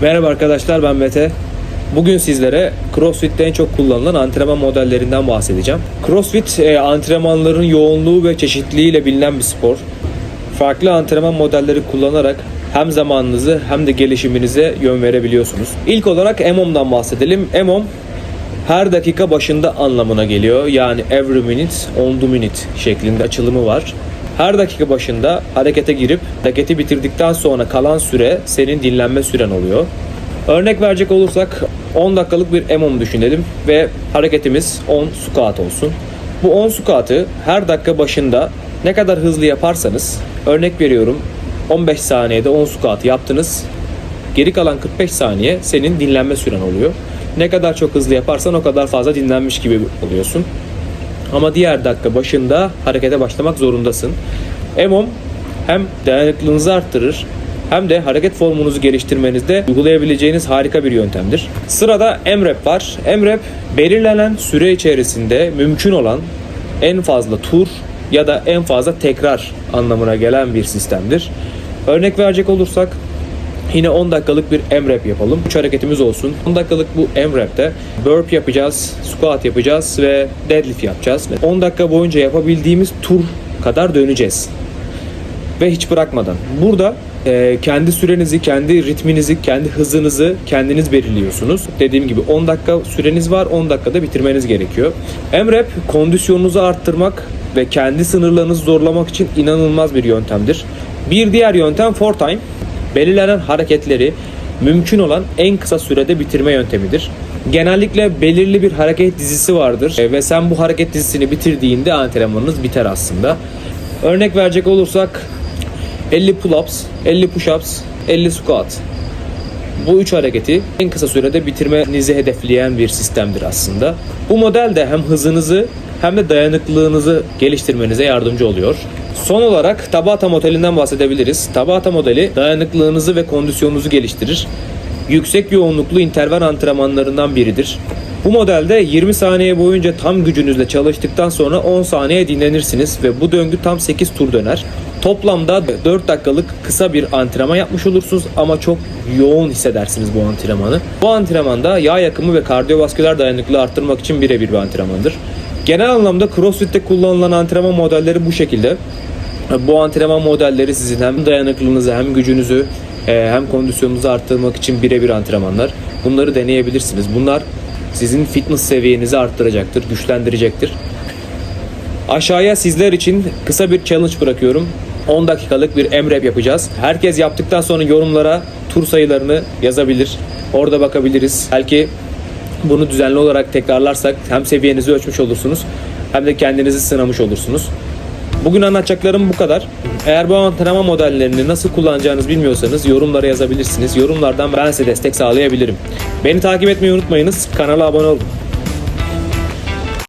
Merhaba arkadaşlar ben Mete. Bugün sizlere CrossFit'te en çok kullanılan antrenman modellerinden bahsedeceğim. CrossFit e, antrenmanların yoğunluğu ve çeşitliliğiyle bilinen bir spor. Farklı antrenman modelleri kullanarak hem zamanınızı hem de gelişiminize yön verebiliyorsunuz. İlk olarak EMOM'dan bahsedelim. EMOM her dakika başında anlamına geliyor. Yani every minute on the minute şeklinde açılımı var. Her dakika başında harekete girip hareketi bitirdikten sonra kalan süre senin dinlenme süren oluyor. Örnek verecek olursak 10 dakikalık bir EMOM düşünelim ve hareketimiz 10 squat olsun. Bu 10 squat'ı her dakika başında ne kadar hızlı yaparsanız örnek veriyorum 15 saniyede 10 squat yaptınız. Geri kalan 45 saniye senin dinlenme süren oluyor. Ne kadar çok hızlı yaparsan o kadar fazla dinlenmiş gibi oluyorsun. Ama diğer dakika başında harekete başlamak zorundasın. EMOM hem dayanıklılığınızı arttırır hem de hareket formunuzu geliştirmenizde uygulayabileceğiniz harika bir yöntemdir. Sırada MRAP var. MRAP belirlenen süre içerisinde mümkün olan en fazla tur ya da en fazla tekrar anlamına gelen bir sistemdir. Örnek verecek olursak Yine 10 dakikalık bir MRAP yapalım. 3 hareketimiz olsun. 10 dakikalık bu MRAP'te burp yapacağız, squat yapacağız ve deadlift yapacağız. 10 dakika boyunca yapabildiğimiz tur kadar döneceğiz. Ve hiç bırakmadan. Burada e, kendi sürenizi, kendi ritminizi, kendi hızınızı kendiniz belirliyorsunuz. Dediğim gibi 10 dakika süreniz var, 10 dakikada bitirmeniz gerekiyor. MRAP kondisyonunuzu arttırmak ve kendi sınırlarınızı zorlamak için inanılmaz bir yöntemdir. Bir diğer yöntem for time belirlenen hareketleri mümkün olan en kısa sürede bitirme yöntemidir. Genellikle belirli bir hareket dizisi vardır E, ve sen bu hareket dizisini bitirdiğinde antrenmanınız biter aslında. Örnek verecek olursak 50 pull-ups, 50 push-ups, 50 squat. Bu üç hareketi en kısa sürede bitirmenizi hedefleyen bir sistemdir aslında. Bu model de hem hızınızı hem de dayanıklılığınızı geliştirmenize yardımcı oluyor. Son olarak Tabata modelinden bahsedebiliriz. Tabata modeli dayanıklılığınızı ve kondisyonunuzu geliştirir. Yüksek yoğunluklu interval antrenmanlarından biridir. Bu modelde 20 saniye boyunca tam gücünüzle çalıştıktan sonra 10 saniye dinlenirsiniz ve bu döngü tam 8 tur döner. Toplamda 4 dakikalık kısa bir antrenman yapmış olursunuz ama çok yoğun hissedersiniz bu antrenmanı. Bu antrenmanda yağ yakımı ve kardiyovasküler dayanıklılığı arttırmak için birebir bir antrenmandır. Genel anlamda CrossFit'te kullanılan antrenman modelleri bu şekilde. Bu antrenman modelleri sizin hem dayanıklılığınızı hem gücünüzü e, hem kondisyonunuzu arttırmak için birebir antrenmanlar. Bunları deneyebilirsiniz. Bunlar sizin fitness seviyenizi arttıracaktır, güçlendirecektir. Aşağıya sizler için kısa bir challenge bırakıyorum. 10 dakikalık bir MRAP yapacağız. Herkes yaptıktan sonra yorumlara tur sayılarını yazabilir. Orada bakabiliriz. Belki bunu düzenli olarak tekrarlarsak hem seviyenizi ölçmüş olursunuz hem de kendinizi sınamış olursunuz. Bugün anlatacaklarım bu kadar. Eğer bu antrenman modellerini nasıl kullanacağınızı bilmiyorsanız yorumlara yazabilirsiniz. Yorumlardan ben size destek sağlayabilirim. Beni takip etmeyi unutmayınız. Kanala abone olun.